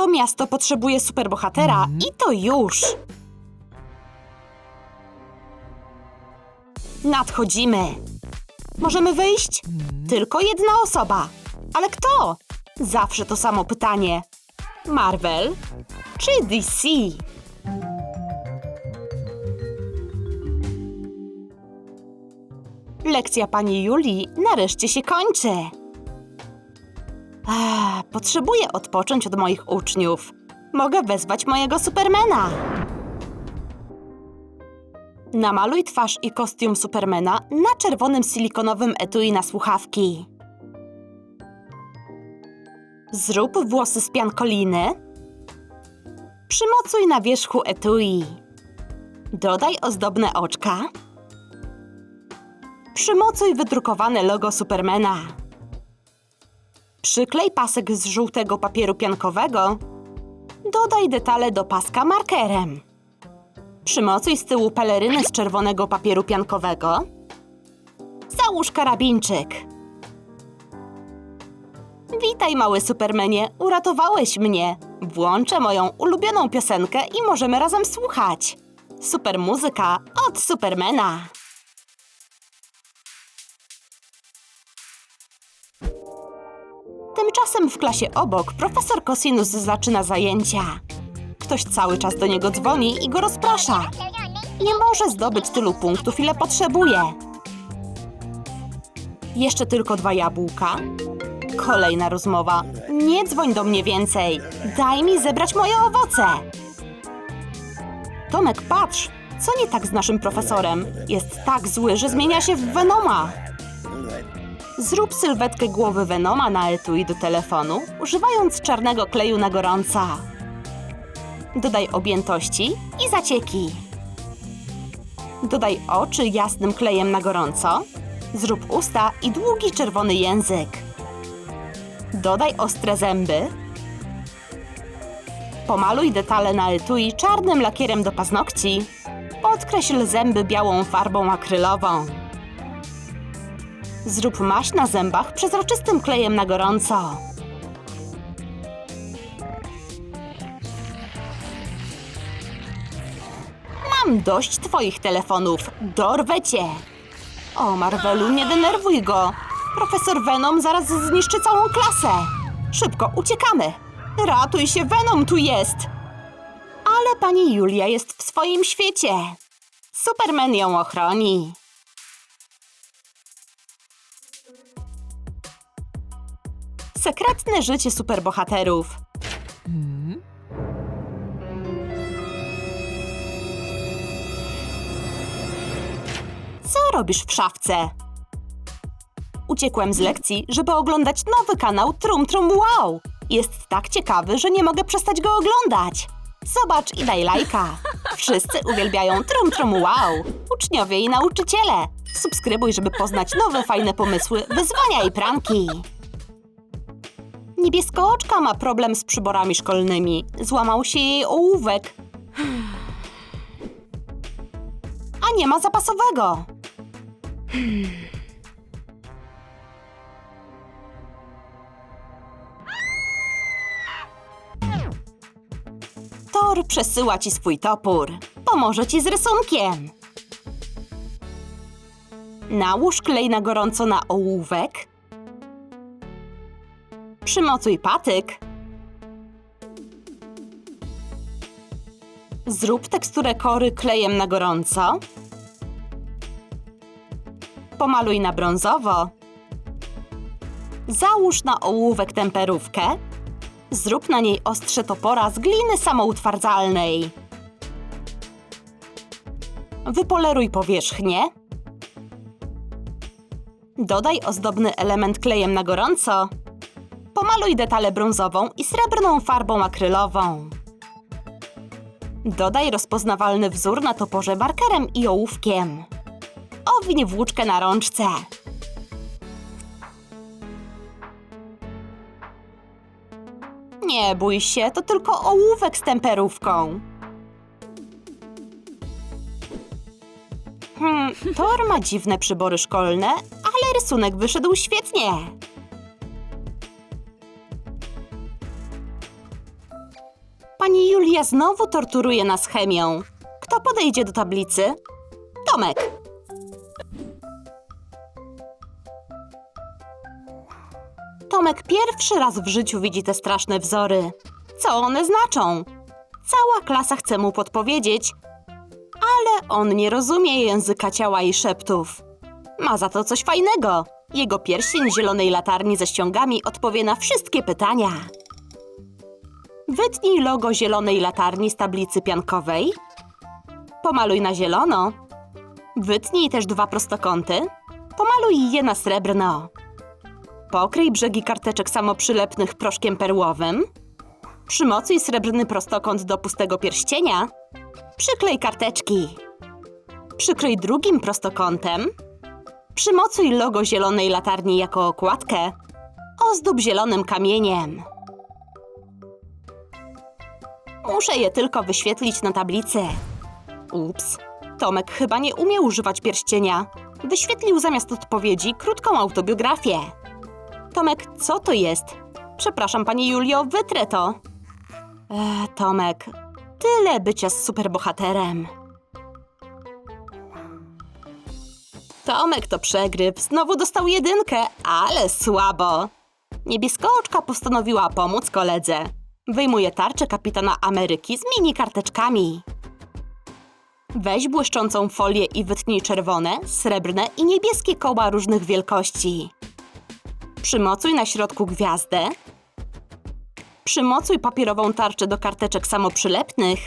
To miasto potrzebuje superbohatera i to już. Nadchodzimy. Możemy wyjść? Tylko jedna osoba. Ale kto? Zawsze to samo pytanie. Marvel czy DC? Lekcja pani Julii nareszcie się kończy. Ach, potrzebuję odpocząć od moich uczniów. Mogę wezwać mojego Supermana. Namaluj twarz i kostium Supermana na czerwonym silikonowym etui na słuchawki. Zrób włosy z piankoliny. Przymocuj na wierzchu etui. Dodaj ozdobne oczka. Przymocuj wydrukowane logo Supermana. Przyklej pasek z żółtego papieru piankowego. Dodaj detale do paska markerem. Przymocuj z tyłu pelerynę z czerwonego papieru piankowego. Załóż karabinczyk. Witaj, mały Supermanie, uratowałeś mnie. Włączę moją ulubioną piosenkę i możemy razem słuchać. Super muzyka od Supermana. Tymczasem w klasie obok profesor Cosinus zaczyna zajęcia. Ktoś cały czas do niego dzwoni i go rozprasza. Nie może zdobyć tylu punktów, ile potrzebuje. Jeszcze tylko dwa jabłka. Kolejna rozmowa. Nie dzwoń do mnie więcej. Daj mi zebrać moje owoce. Tomek, patrz. Co nie tak z naszym profesorem? Jest tak zły, że zmienia się w Venoma. Zrób sylwetkę głowy Venoma na etui do telefonu, używając czarnego kleju na gorąco. Dodaj objętości i zacieki. Dodaj oczy jasnym klejem na gorąco. Zrób usta i długi czerwony język. Dodaj ostre zęby. Pomaluj detale na etui czarnym lakierem do paznokci. Podkreśl zęby białą farbą akrylową. Zrób maść na zębach przezroczystym klejem na gorąco. Mam dość twoich telefonów. Dorwę cię. O, Marvelu, nie denerwuj go. Profesor Venom zaraz zniszczy całą klasę. Szybko, uciekamy. Ratuj się, Venom tu jest. Ale pani Julia jest w swoim świecie. Superman ją ochroni. Sekretne życie superbohaterów. Co robisz w szafce? Uciekłem z lekcji, żeby oglądać nowy kanał Trum Trum Wow. Jest tak ciekawy, że nie mogę przestać go oglądać. Zobacz i daj lajka. Wszyscy uwielbiają Trum Trum Wow. Uczniowie i nauczyciele. Subskrybuj, żeby poznać nowe fajne pomysły, wyzwania i pranki. Niebieskooczka ma problem z przyborami szkolnymi. Złamał się jej ołówek. A nie ma zapasowego. Thor przesyła ci swój topór. Pomoże ci z rysunkiem. Nałóż klej na gorąco na ołówek. Przymocuj patyk. Zrób teksturę kory klejem na gorąco. Pomaluj na brązowo. Załóż na ołówek temperówkę. Zrób na niej ostrze topora z gliny samoutwardzalnej. Wypoleruj powierzchnię. Dodaj ozdobny element klejem na gorąco. Pomaluj detale brązową i srebrną farbą akrylową. Dodaj rozpoznawalny wzór na toporze markerem i ołówkiem. Owiń włóczkę na rączce. Nie bój się, to tylko ołówek z temperówką. Hmm, Thor ma dziwne przybory szkolne, rysunek wyszedł świetnie. Pani Julia znowu torturuje nas chemią. Kto podejdzie do tablicy? Tomek. Tomek pierwszy raz w życiu widzi te straszne wzory. Co one znaczą? Cała klasa chce mu podpowiedzieć, ale on nie rozumie języka ciała i szeptów. Ma za to coś fajnego. Jego pierścień zielonej latarni ze ściągami odpowie na wszystkie pytania. Wytnij logo zielonej latarni z tablicy piankowej. Pomaluj na zielono. Wytnij też dwa prostokąty. Pomaluj je na srebrno. Pokryj brzegi karteczek samoprzylepnych proszkiem perłowym. Przymocuj srebrny prostokąt do pustego pierścienia. Przyklej karteczki. Przykryj drugim prostokątem. Przymocuj logo zielonej latarni jako okładkę. Ozdób zielonym kamieniem. Muszę je tylko wyświetlić na tablicy. Ups, Tomek chyba nie umie używać pierścienia. Wyświetlił zamiast odpowiedzi krótką autobiografię. Tomek, co to jest? Przepraszam, pani Julio, wytrę to. Eee, Tomek, tyle bycia z superbohaterem. Tomek to przegryw, znowu dostał jedynkę, ale słabo. Niebieskooczka postanowiła pomóc koledze. Wyjmuje tarczę kapitana Ameryki z mini karteczkami. Weź błyszczącą folię i wytnij czerwone, srebrne i niebieskie koła różnych wielkości. Przymocuj na środku gwiazdę. Przymocuj papierową tarczę do karteczek samoprzylepnych.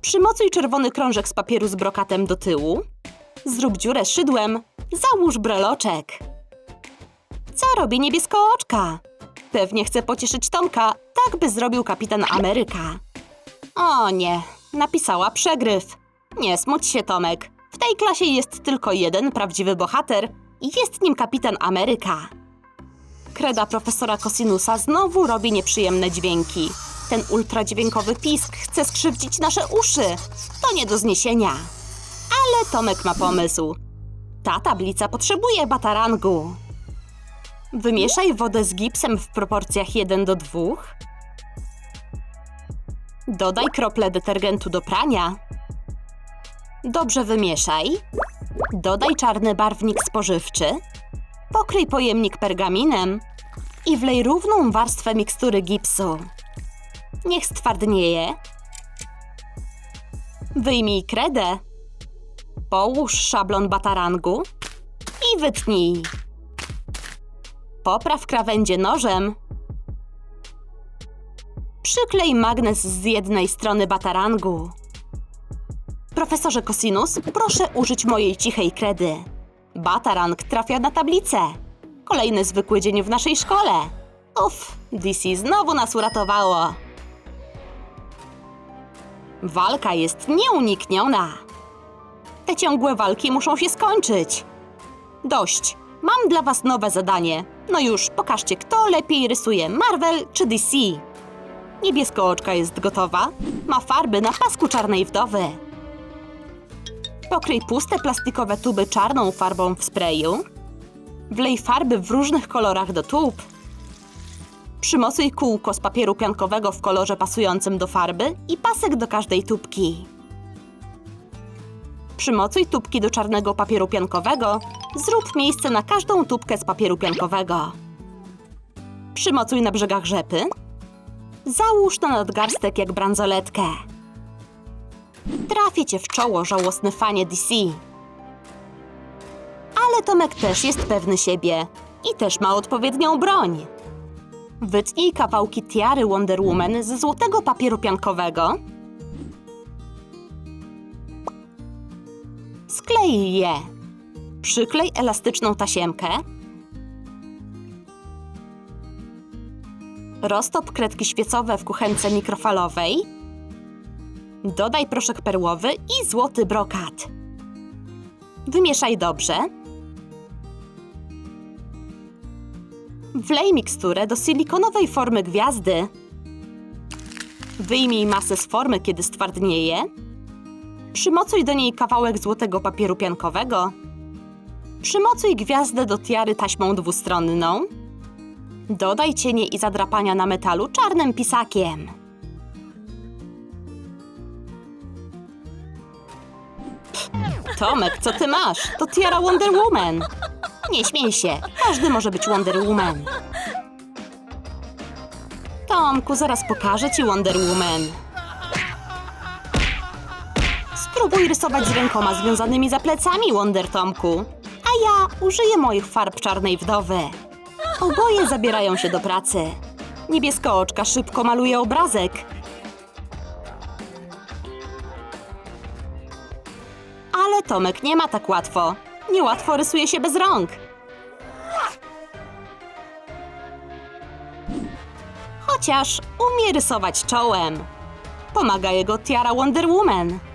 Przymocuj czerwony krążek z papieru z brokatem do tyłu. Zrób dziurę szydłem. Załóż breloczek. Co robi niebieskooczka? Pewnie chce pocieszyć Tomka, tak by zrobił kapitan Ameryka. O nie, napisała przegryw. Nie smuć się, Tomek. W tej klasie jest tylko jeden prawdziwy bohater i jest nim kapitan Ameryka. Kreda profesora Cosinusa znowu robi nieprzyjemne dźwięki. Ten ultradźwiękowy pisk chce skrzywdzić nasze uszy. To nie do zniesienia. Ale Tomek ma pomysł. Ta tablica potrzebuje batarangu. Wymieszaj wodę z gipsem w proporcjach 1 do 2. Dodaj krople detergentu do prania. Dobrze wymieszaj. Dodaj czarny barwnik spożywczy. Pokryj pojemnik pergaminem i wlej równą warstwę mikstury gipsu. Niech stwardnieje. Wyjmij kredę. Połóż szablon batarangu i wytnij. Popraw krawędzie nożem. Przyklej magnes z jednej strony batarangu. Profesorze Cosinus, proszę użyć mojej cichej kredy. Batarang trafia na tablicę. Kolejny zwykły dzień w naszej szkole. Uff, DC znowu nas uratowało. Walka jest nieunikniona. Te ciągłe walki muszą się skończyć. Dość. Mam dla was nowe zadanie. No już, pokażcie, kto lepiej rysuje, Marvel czy DC. Niebieskooczka jest gotowa. Ma farby na pasku czarnej wdowy. Pokryj puste plastikowe tuby czarną farbą w sprayu. Wlej farby w różnych kolorach do tub. Przymocuj kółko z papieru piankowego w kolorze pasującym do farby i pasek do każdej tubki. Przymocuj tubki do czarnego papieru piankowego. Zrób miejsce na każdą tubkę z papieru piankowego. Przymocuj na brzegach rzepy. Załóż na nadgarstek jak bransoletkę. Trafię cię w czoło, żałosny fanie DC. Ale Tomek też jest pewny siebie i też ma odpowiednią broń. Wytnij kawałki tiary Wonder Woman ze złotego papieru piankowego. Sklej je. Przyklej elastyczną tasiemkę. Roztop kredki świecowe w kuchence mikrofalowej. Dodaj proszek perłowy i złoty brokat. Wymieszaj dobrze. Wlej miksturę do silikonowej formy gwiazdy. Wyjmij masę z formy, kiedy stwardnieje. Przymocuj do niej kawałek złotego papieru piankowego. Przymocuj gwiazdę do tiary taśmą dwustronną. Dodaj cienie i zadrapania na metalu czarnym pisakiem. Pff, Tomek, co ty masz? To tiara Wonder Woman. Nie śmiej się, każdy może być Wonder Woman. Tomku, zaraz pokażę ci Wonder Woman. Spróbuj rysować z rękoma związanymi za plecami, Wonder Tomku. A ja użyję moich farb czarnej wdowy. Oboje zabierają się do pracy. Niebieskooczka szybko maluje obrazek. Ale Tomek nie ma tak łatwo. Niełatwo rysuje się bez rąk. Chociaż umie rysować czołem. Pomaga jego tiara Wonder Woman.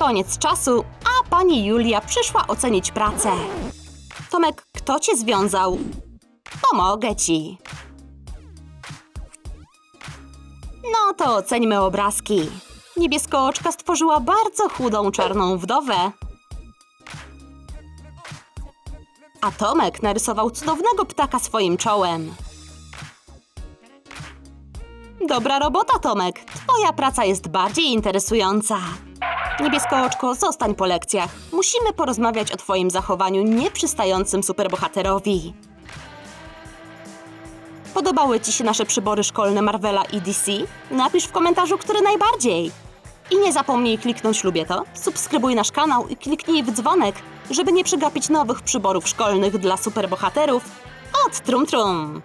Koniec czasu, a pani Julia przyszła ocenić pracę. Tomek, kto cię związał? Pomogę ci. No to oceńmy obrazki. Niebieskooczka stworzyła bardzo chudą czarną wdowę. A Tomek narysował cudownego ptaka swoim czołem. Dobra robota, Tomek. Twoja praca jest bardziej interesująca. Niebieskooczko, zostań po lekcjach. Musimy porozmawiać o twoim zachowaniu nieprzystającym superbohaterowi. Podobały Ci się nasze przybory szkolne Marvela i DC? Napisz w komentarzu, który najbardziej. I nie zapomnij kliknąć lubię to, subskrybuj nasz kanał i kliknij w dzwonek, żeby nie przegapić nowych przyborów szkolnych dla superbohaterów od Trum Trum.